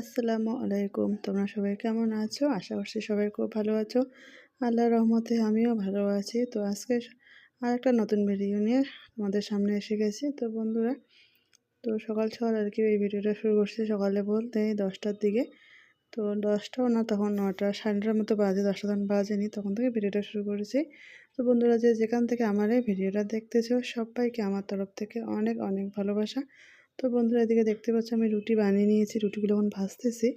আসসালামু আলাইকুম। তোমরা সবাই কেমন আছো? আশা করছি সবাই খুব ভালো আছো। আল্লাহর রহমতে আমিও ভালো আছি। তো আজকে আর একটা নতুন ভিডিও নিয়ে তোমাদের সামনে এসে গেছি। তো বন্ধুরা, তো সকাল সকাল আর কি এই ভিডিওটা শুরু করছি সকালে বলতে দশটার দিকে। তো দশটাও না, তখন নটা সাড়ে নটার মতো বাজে, দশটা তখন বাজেনি, তখন থেকে ভিডিওটা শুরু করেছি। তো বন্ধুরা, যে যেখান থেকে আমার এই ভিডিওটা দেখতেছো, সবাইকে আমার তরফ থেকে অনেক অনেক ভালোবাসা। তো বন্ধুরা এদিকে দেখতে পাচ্ছি আমি রুটি বানিয়ে নিয়েছি, রুটিগুলো এখন ভাজতেছি।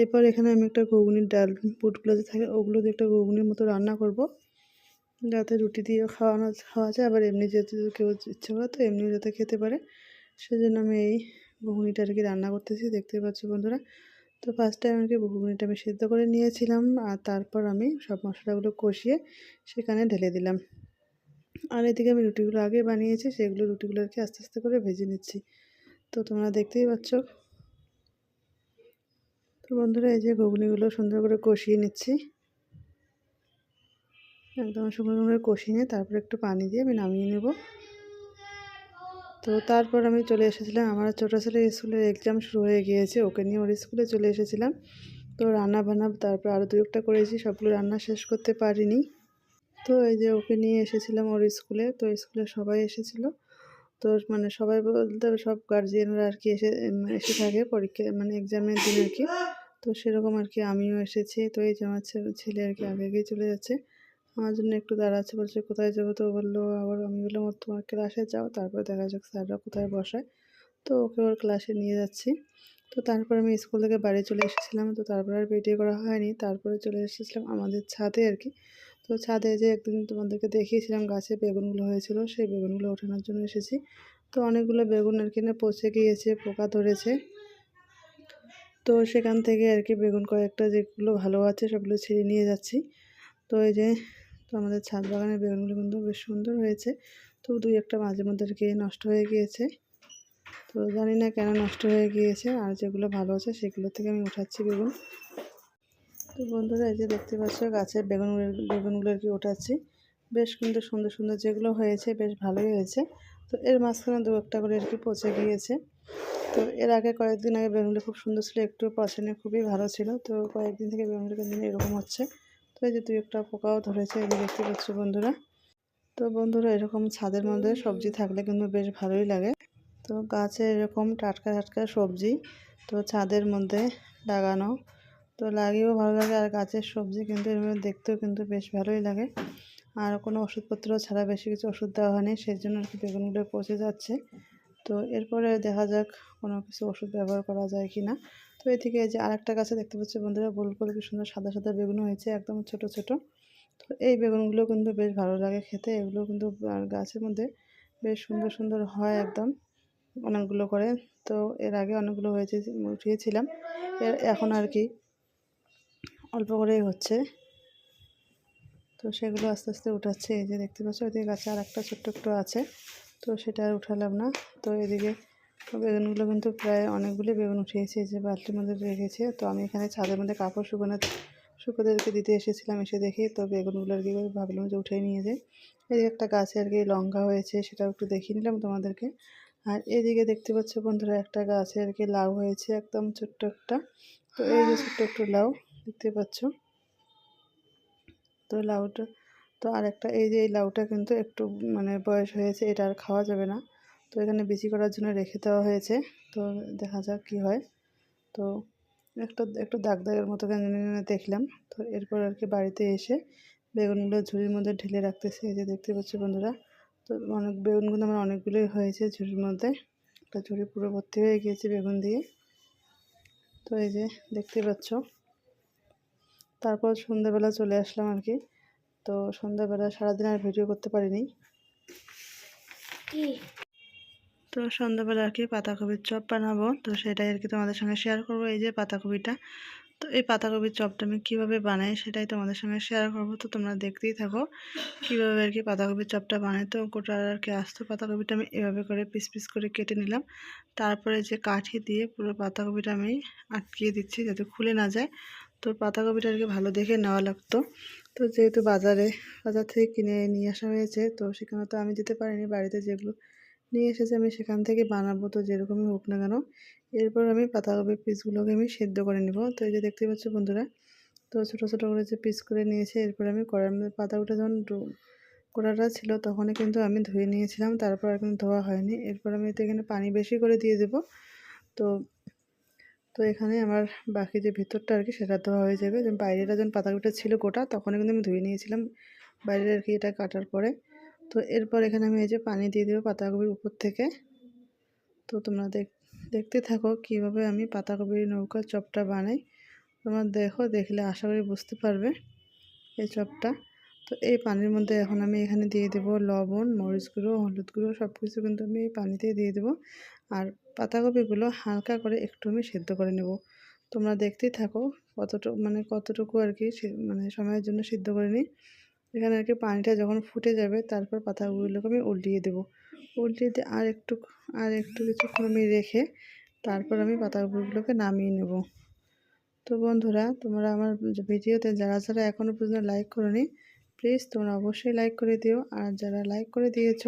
এরপর এখানে আমি একটা ঘুগনির ডাল, বুটগুলো যে থাকে ওগুলো দিয়ে একটা ঘুগনির মতো রান্না করব। যাতে রুটি দিয়ে খাওয়ানো, খাওয়া যায়, আবার এমনি যেহেতু কেউ ইচ্ছে করে তো এমনি যাতে খেতে পারে। সেজন্য আমি এই ঘুগনিটা আর কি রান্না করতেছি, দেখতে পাচ্ছি বন্ধুরা। তো ফার্স্ট টাইম আর কি ঘুগনিটা আমি সিদ্ধ করে নিয়েছিলাম, আর তারপর আমি সব মশলাগুলো কষিয়ে সেখানে ঢেলে দিলাম। আর এদিকে আমি রুটিগুলো আগে বানিয়েছি, সেগুলো রুটিগুলো আর কি আস্তে আস্তে করে ভেজে নিচ্ছি। তো তোমরা দেখতেই পাচ্ছ। তো বন্ধুরা, এই যে ঘুগনিগুলো সুন্দর করে কষিয়ে নিচ্ছি। একদম সুন্দর করে কষিয়ে নিয়ে তারপর একটু পানি দিয়ে আমি নামিয়ে নেব। তো তারপর আমি চলে এসেছিলাম, আমার ছোটো ছেলের স্কুলের এক্সাম শুরু হয়ে গিয়েছে, ওকে নিয়ে ওর স্কুলে চলে এসেছিলাম। তো রান্না বান্না তারপর আরও দু একটা করেছি, সবগুলো রান্না শেষ করতে পারিনি। তো এই যে ওকে নিয়ে এসেছিলাম ওর স্কুলে, তো স্কুলে সবাই এসেছিল। তো মানে সবাই বলতে সব গার্জিয়ানরা আর কি এসে এসে থাকে পরীক্ষা মানে এক্সামের দিন আর কি তো সেরকম আর কি আমিও এসেছি, তো এই যে আমার ছেলে আর কি আগে গিয়ে চলে যাচ্ছে। আমার জন্য একটু দাঁড়াচ্ছে, বলছে কোথায় যাব তো বলল, আবার আমি বললাম, ওর তোমার ক্লাসে যাও, তারপরে দেখা যাক স্যাররা কোথায় বসায়। তো ওকে ওর ক্লাসে নিয়ে যাচ্ছি। তো তারপর আমি স্কুল থেকে বাড়ি চলে এসেছিলাম, তো তারপর আর ভিডিও করা হয়নি। তারপরে চলে এসেছিলাম আমাদের ছাদে আর কি তো ছাদে যে একদিন তোমাদেরকে দেখিয়েছিলাম গাছে বেগুনগুলো হয়েছিল, সেই বেগুনগুলো ওঠানোর জন্য এসেছি। তো অনেকগুলো বেগুন আর কি না পচে গিয়েছে, পোকা ধরেছে। তো সেখান থেকে আর কি বেগুন কয়েকটা যেগুলো ভালো আছে সেগুলো ছিঁড়ে নিয়ে যাচ্ছি। তো এই যে তো আমাদের ছাদ বাগানের বেগুনগুলো কিন্তু বেশ সুন্দর হয়েছে। তো দুই একটা মাঝে মধ্যে আর কি নষ্ট হয়ে গিয়েছে। তো জানি না কেন নষ্ট হয়ে গিয়েছে, আর যেগুলো ভালো আছে সেগুলো থেকে আমি উঠাচ্ছি বেগুন। তো বন্ধুরা, এই যে দেখতে পাচ্ছ, গাছের বেগুন বেগুনগুলো কি ওঠাচ্ছি। বেশ কিন্তু সুন্দর সুন্দর যেগুলো হয়েছে, বেশ ভালোই হয়েছে। তো এর মাঝখানে দু একটা করে আর কি পচে গিয়েছে। তো এর আগে কয়েকদিন আগে বেগুনগুলো খুব সুন্দর ছিল, একটু পছনে খুবই ভালো ছিল। তো কয়েকদিন থেকে বেগুনগুলো দিন এরকম হচ্ছে। তো এই যে দু একটা পোকাও ধরেছে, এই যে দেখতে পাচ্ছ বন্ধুরা। তো বন্ধুরা, এরকম ছাদের মধ্যে সবজি থাকলে কিন্তু বেশ ভালোই লাগে। তো গাছে এরকম টাটকা টাটকা সবজি, তো ছাদের মধ্যে লাগানো তো লাগিয়েও ভালো লাগে। আর গাছের সবজি কিন্তু এর মধ্যে দেখতেও কিন্তু বেশ ভালোই লাগে। আর কোনো ওষুধপত্র ছাড়া বেশি কিছু ওষুধ দেওয়া হয়নি সেই জন্য আর কি বেগুনগুলো পচে যাচ্ছে। তো এরপরে দেখা যাক কোনো কিছু ওষুধ ব্যবহার করা যায় কি না। তো এদিকে যে আরেকটা গাছে দেখতে পাচ্ছি বন্ধুরা গোল করে কি সুন্দর সাদা সাদা বেগুন হয়েছে, একদম ছোট ছোট। তো এই বেগুনগুলো কিন্তু বেশ ভালো লাগে খেতে। এগুলো কিন্তু গাছের মধ্যে বেশ সুন্দর সুন্দর হয় একদম অনেকগুলো করে। তো এর আগে অনেকগুলো হয়েছে, উঠিয়েছিলাম। এর এখন আর কি অল্প করেই হচ্ছে। তো সেগুলো আস্তে আস্তে উঠাচ্ছে। এই যে দেখতে পাচ্ছ, ওইদিকে গাছে আর একটা ছোট্ট একটু আছে। তো সেটা আর উঠালাম না। তো এদিকে বেগুনগুলো কিন্তু প্রায় অনেকগুলি বেগুন উঠিয়েছে। যে বালতির মধ্যে রেখেছে তো আমি এখানে ছাদের মধ্যে কাপড় শুকনো, শুকোদেরকে দিতে এসেছিলাম, এসে দেখি। তো বেগুনগুলো আর কি ভাবলাম যে উঠে নিয়ে যাই। এদিকে একটা গাছে আর কি লঙ্কা হয়েছে, সেটাও একটু দেখিয়ে নিলাম তোমাদেরকে। আর এদিকে দেখতে পাচ্ছ বন্ধুরা, একটা গাছে আর কি লাউ হয়েছে, একদম ছোট্ট একটা। তো এই যে ছোট্ট একটু লাউ। দেখতে পাচ্ছ? তো লাউটা, তো আর একটা এই যে এই লাউটা কিন্তু একটু মানে বয়স হয়েছে, এটা আর খাওয়া যাবে না। তো এখানে বেশি করার জন্য রেখে দেওয়া হয়েছে। তো দেখা যাক কি হয়। তো একটা, একটু দাগ দাগের মতো দেখলাম। তো এরপর আর কি বাড়িতে এসে বেগুনগুলো ঝুড়ির মধ্যে ঢেলে রাখতেছে। এই যে দেখতে পাচ্ছি বন্ধুরা, তো অনেক বেগুনগুলো আমার অনেকগুলোই হয়েছে ঝুড়ির মধ্যে। একটা ঝুড়ি পুরো ভর্তি হয়ে গিয়েছে বেগুন দিয়ে। তো এই যে দেখতে পাচ্ছ তারপর সন্ধ্যাবেলা চলে আসলাম আর কি তো সন্ধ্যাবেলা সারাদিন আর ভিডিও করতে পারিনি। তো সন্ধ্যাবেলা আর কি পাতাকপির চপ বানাবো। তো সেটাই আর কি তোমাদের সঙ্গে শেয়ার করব এই যে পাতাকপিটা। তো এই পাতাকপির চপটা আমি কীভাবে বানাই সেটাই তোমাদের সঙ্গে শেয়ার করব। তো তোমরা দেখতেই থাকো কীভাবে আর কি পাতাকপির চপটা বানাই। তো গোটা আর কি আসতো পাতাকপিটা আমি এভাবে করে পিস পিস করে কেটে নিলাম। তারপরে যে কাঠি দিয়ে পুরো পাতাকপিটা আমি আটকিয়ে দিচ্ছি যাতে খুলে না যায়। তো পাতাকপিটা আর কি ভালো দেখে নেওয়া লাগতো। তো যেহেতু বাজারে, বাজার থেকে কিনে নিয়ে আসা হয়েছে, তো সেখানে তো আমি যেতে পারিনি। বাড়িতে যেগুলো নিয়ে এসেছে আমি সেখান থেকে বানাবো, তো যেরকমই হোক না কেন। এরপর আমি পাতাকপির পিসগুলোকে আমি সেদ্ধ করে নেব। তো এই যে দেখতে পাচ্ছ বন্ধুরা, তো ছোটো ছোটো করে যে পিস করে নিয়েছে, এরপর আমি কড়ার মধ্যে পাতাগুলো যখন কোড়াটা ছিল তখনই কিন্তু আমি ধুয়ে নিয়েছিলাম, তারপর আর কিন্তু ধোয়া হয়নি। এরপর আমি তো এখানে পানি বেশি করে দিয়ে দেব। তো তো এখানে আমার বাকি যে ভিতরটা আর কি সেটা ধোয়া হয়ে যাবে। বাইরেটা যখন পাতাগুলো ছিল গোটা তখন কিন্তু আমি ধুয়ে নিয়েছিলাম বাইরের আর কি এটা কাটার পরে। তো এরপর এখানে আমি এই যে পানি দিয়ে দেবো পাতাকপির উপর থেকে। তো তোমরা দেখ, দেখতে থাকো কীভাবে আমি পাতাকপির নৌকার চপটা বানাই। তোমরা দেখো, দেখলে আশা করি বুঝতে পারবে এই চপটা। তো এই পানির মধ্যে এখন আমি এখানে দিয়ে দেবো লবণ, মরিচ গুঁড়ো, হলুদ গুঁড়ো সব কিছু কিন্তু আমি এই পানিতে দিয়ে দেবো। আর পাতাকপিগুলো হালকা করে একটু আমি সেদ্ধ করে নেব। তোমরা দেখতেই থাকো কতটুকু মানে কতটুকু আর কি মানে সময়ের জন্য সিদ্ধ করে নিই। এখানে আর কি পানিটা যখন ফুটে যাবে তারপর পাতাগুলোকে আমি উল্টিয়ে দেবো। উল্টিয়ে দিয়ে আর একটু আর একটু কিছুক্ষণ আমি রেখে তারপর আমি পাতাগুলোকে নামিয়ে নেব। তো বন্ধুরা, তোমরা আমার ভিডিওতে যারা যারা এখনও পর্যন্ত লাইক করনি, প্লিজ তোমরা অবশ্যই লাইক করে দিও। আর যারা লাইক করে দিয়েছ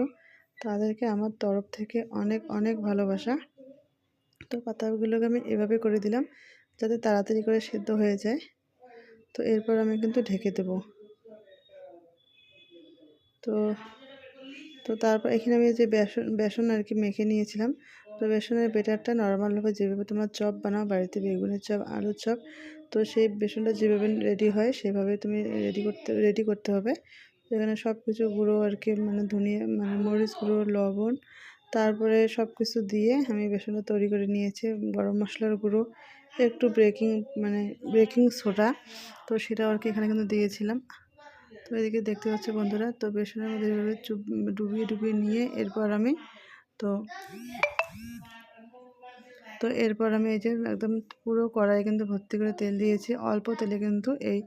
তাদেরকে আমার তরফ থেকে অনেক অনেক ভালোবাসা। তো পাতাগুলোকে আমি এভাবে করে দিলাম যাতে তাড়াতাড়ি করে সেদ্ধ হয়ে যায়। তো এরপর আমি কিন্তু ঢেকে দেব। তো তো তারপর এখানে আমি যে বেসন বেসন আর কি মেখে নিয়েছিলাম, তো বেসনের বেটারটা নর্মালভাবে যেভাবে তোমার চপ বানাও, বাড়িতে বেগুনের চপ, আলুর চপ, তো সেই বেসনটা যেভাবে রেডি হয়, সেভাবে তুমি রেডি করতে রেডি করতে হবে। এখানে সব কিছু গুঁড়ো আর কি মানে ধনিয়া মানে মরিচ গুঁড়ো, লবণ, তারপরে সব কিছু দিয়ে আমি বেসনটা তৈরি করে নিয়েছি, গরম মশলার গুঁড়ো, একটু ব্রেকিং মানে ব্রেকিং সোডা তো সেটা আর কি এখানে কিন্তু দিয়েছিলাম। তো এদিকে দেখতে পাচ্ছি বন্ধুরা, তো বেসনের মধ্যে এভাবে ডুবিয়ে ডুবিয়ে নিয়ে এরপর আমি, তো তো এরপর আমি এই যে একদম পুরো কড়াই কিন্তু ভর্তি করে তেল দিয়েছি। অল্প তেলে কিন্তু এই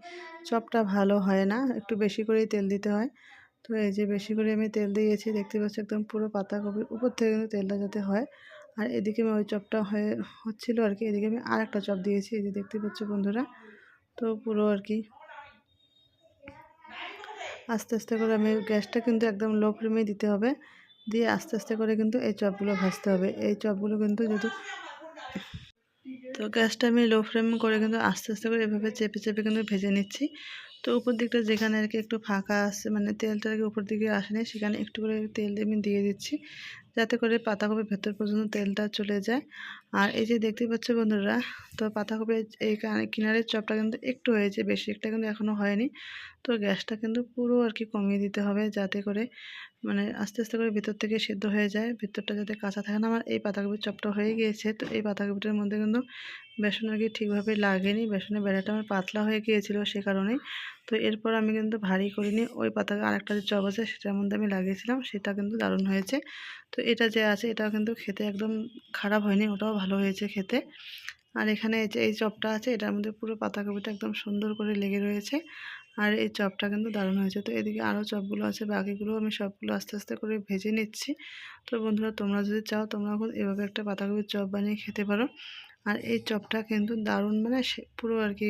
চপটা ভালো হয় না, একটু বেশি করেই তেল দিতে হয়। তো এই যে বেশি করে আমি তেল দিয়েছি, দেখতে পাচ্ছি একদম পুরো পাতাকপির উপর থেকে কিন্তু তেলটা যাতে হয়। আর এদিকে আমি ওই চপটা হয়ে, হচ্ছিল আর কি, এদিকে আমি আর একটা চপ দিয়েছি, এই যে দেখতে পাচ্ছ বন্ধুরা। তো পুরো আর কি। আস্তে আস্তে করে আমি গ্যাসটা কিন্তু একদম লো ফ্লেমে দিতে হবে। দিয়ে আস্তে আস্তে করে কিন্তু এই চপগুলো ভাজতে হবে। এই চপগুলো কিন্তু যেহেতু তো গ্যাসটা আমি লো ফ্লেম করে কিন্তু আস্তে আস্তে করে এভাবে চেপে চেপে কিন্তু ভেজে নিচ্ছি। তো উপর দিকটা যেখানে আর কি একটু ফাঁকা আছে মানে তেলটা আর কি উপর দিকে আসেনি, সেখানে একটু করে তেল আমি দিয়ে দিচ্ছি। যাতে করে পাতাকপির ভেতর পর্যন্ত তেলটা চলে যায়। আর এই যে দেখতে পাচ্ছ বন্ধুরা, তো পাতাকপির এই কিনারের চপটা কিন্তু একটু হয়েছে, বেশি একটা কিন্তু এখনও হয়নি। তো গ্যাসটা কিন্তু পুরো আর কি কমিয়ে দিতে হবে যাতে করে মানে আস্তে আস্তে করে ভিতর থেকে সেদ্ধ হয়ে যায়। ভিতরটা যাতে কাঁচা থাকে না। আমার এই পাতাকপির চপটা হয়ে গিয়েছে। তো এই পাতাকপিটার মধ্যে কিন্তু বেসন আর কি ঠিকভাবে লাগেনি। বেসনের বেড়াটা আমার পাতলা হয়ে গিয়েছিল সে কারণেই। তো এরপর আমি কিন্তু ভারী করিনি। ওই পাতা আরেকটা যে চপ আছে, সেটার মধ্যে আমি লাগিয়েছিলাম। সেটা কিন্তু দারুণ হয়েছে। তো এটা যে আছে, এটাও কিন্তু খেতে একদম খারাপ হয়নি। ওটাও ভালো হয়েছে খেতে। আর এখানে এই চপটা আছে, এটার মধ্যে পুরো পাতাকপিটা একদম সুন্দর করে লেগে রয়েছে। আর এই চপটা কিন্তু দারুণ হয়েছে। তো এদিকে আরও চপগুলো আছে বাকিগুলো আমি সবগুলো আস্তে আস্তে করে ভেজে নিচ্ছি। তো বন্ধুরা তোমরা যদি চাও তোমরা এখন এভাবে একটা পাতাকপির চপ বানিয়ে খেতে পারো। আর এই চপটা কিন্তু দারুণ মানে পুরো আর কি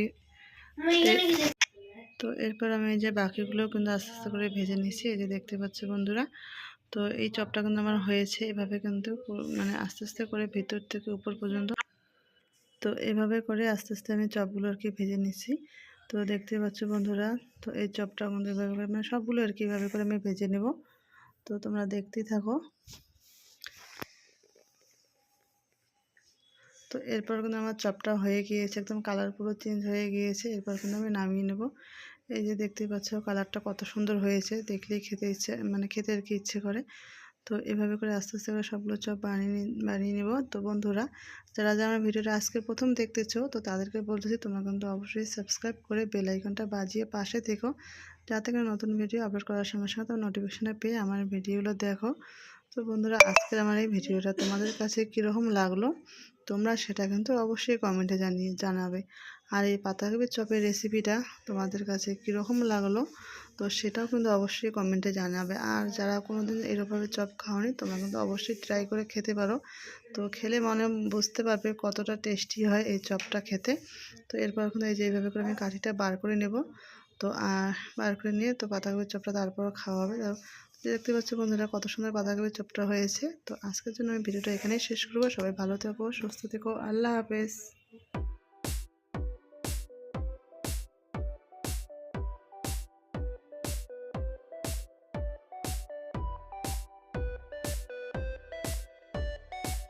তো এরপর আমি এই যে বাকিগুলো কিন্তু আস্তে আস্তে করে ভেজে নিচ্ছি এই যে দেখতে পাচ্ছি বন্ধুরা। তো এই চপটা কিন্তু আমার হয়েছে এভাবে কিন্তু মানে আস্তে আস্তে করে ভিতর থেকে উপর পর্যন্ত। তো এভাবে করে আস্তে আস্তে আমি চপগুলো আর কি ভেজে নিচ্ছি। তো দেখতে পাচ্ছ বন্ধুরা, তো এই চপটা আমাদের এভাবে করে মানে সবগুলো আর কি এভাবে করে আমি ভেজে নেব। তো তোমরা দেখতেই থাকো। তো এরপর কিন্তু আমার চপটা হয়ে গিয়েছে, একদম কালার পুরো চেঞ্জ হয়ে গিয়েছে। এরপর কিন্তু আমি নামিয়ে নেব। এই যে দেখতেই পাচ্ছ কালারটা কত সুন্দর হয়েছে, দেখলেই খেতে ইচ্ছে মানে খেতে আর কি ইচ্ছে করে। তো এভাবে করে আস্তে আস্তে করে সবগুলো চপ বানিয়ে বানিয়ে নেব। তো বন্ধুরা, যারা যারা আমার ভিডিওটা আজকে প্রথম দেখতেছো, তো তাদেরকে বলতেছি তোমরা কিন্তু অবশ্যই সাবস্ক্রাইব করে বেল আইকনটা বাজিয়ে পাশে থেকো। যাতে করে নতুন ভিডিও আপলোড করার সঙ্গে সঙ্গে তোমার নোটিফিকেশানে পেয়ে আমার ভিডিওগুলো দেখো। তো বন্ধুরা, আজকের আমার এই ভিডিওটা তোমাদের কাছে কীরকম লাগল, তোমরা সেটা কিন্তু অবশ্যই কমেন্টে জানিয়ে, জানাবে। আর এই পাতাকপির চপের রেসিপিটা তোমাদের কাছে কীরকম লাগল, তো সেটাও কিন্তু অবশ্যই কমেন্টে জানাবে। আর যারা কোনো দিন এরকমভাবে চপ খাওনি, তোমরা কিন্তু অবশ্যই ট্রাই করে খেতে পারো। তো খেলে মনে বুঝতে পারবে কতটা টেস্টি হয় এই চপটা খেতে। তো এরপর কিন্তু এই যে এইভাবে করে আমি কাঠিটা বার করে নেব। তো আর বার করে নিয়ে তো পাতাকপির চপটা তারপর খাওয়া হবে। দেখতে পাচ্ছ বন্ধুরা কত সুন্দর বাঁধাকপি চপটা হয়েছে। তো আজকের জন্য আমি ভিডিওটা এখানেই শেষ করব। সবাই ভালো থেকো, সুস্থ থেকো। আল্লাহ হাফেজ।